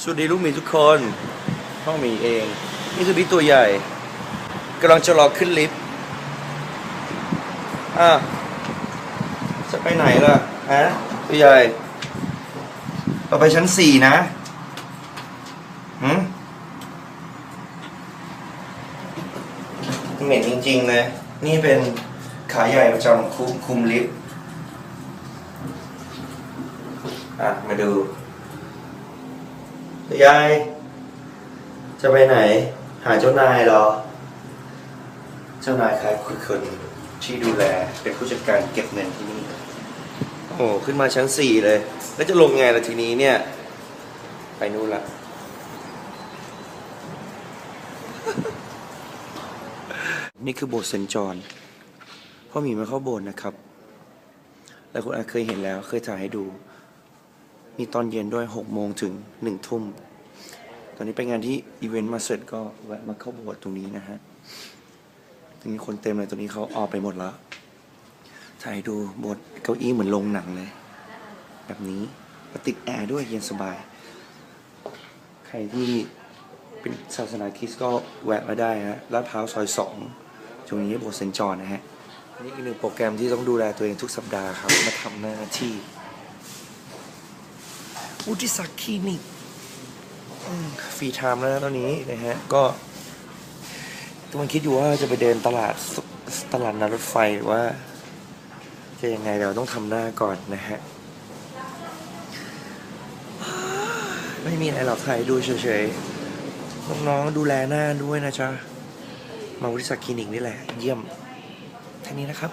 สวัสดีลูกหมีทุกคนห้องหมีเองนี่คือบิ๊กตัวใหญ่กำลังจะรอขึ้นลิฟต์อะจะไปไหนล่ะฮะตัวใหญ่เราไปชั้นสี่นะหืมเหม็นจริงๆเลย นี่เป็นขาใหญ่ประจำคุมคุมลิฟต์อะ มาดู ยาย จะไปไหน หาเจ้านายเหรอ เจ้านายครับคือคนที่ดูแลเป็นผู้จัดการเก็บเงินที่นี่ โอ้ขึ้นมาชั้นสี่เลย แล้วจะลงไงล่ะทีนี้เนี่ย ไปนู่นละ นี่คือโบสถ์เซนจอนพ่อหมีมาเข้าโบสถ์นะครับ แล้วคุณอาจเคยเห็นแล้วเคยถ่ายให้ดู มีตอนเย็นด้วยหกโมงถึงหนึ่งทุ่ม ตอนนี้ไปงานที่อีเวนต์มาเสร็จก็แวะมาเข้าโบสถ์ตรงนี้นะฮะ ตรงนี้คนเต็มเลยตรงนี้เขาออกไปหมดแล้ว ถ่ายดูโบสถ์เก้าอี้เหมือนโรงหนังเลย แบบนี้ติดแอร์ด้วยเย็นสบาย ใครที่เป็นศาสนาคริสต์ก็แวะมาได้ฮะลาดพร้าวซอยสองตรงนี้โบสถ์เซนต์จอนนะฮะนี่อีกหนึ่งโปรแกรมที่ต้องดูแลตัวเองทุกสัปดาห์ครับ มาทำหน้าที่ วุฒิศักดิ์คลินิกฟรีไทม์แล้วนะตอนนี้นะฮะ ก็กำลังคิดอยู่ว่าจะไปเดินตลาดตลาดนัดรถไฟหรือว่า จะยังไงเราต้องทำหน้าก่อนนะฮะ ไม่มีอะไรหรอกถ่ายดูเฉยๆ น้องๆดูแลหน้าด้วยนะจ๊ะ มาวุฒิศักดิ์คลินิกนี่แหละ เยี่ยมแค่นี้นะครับ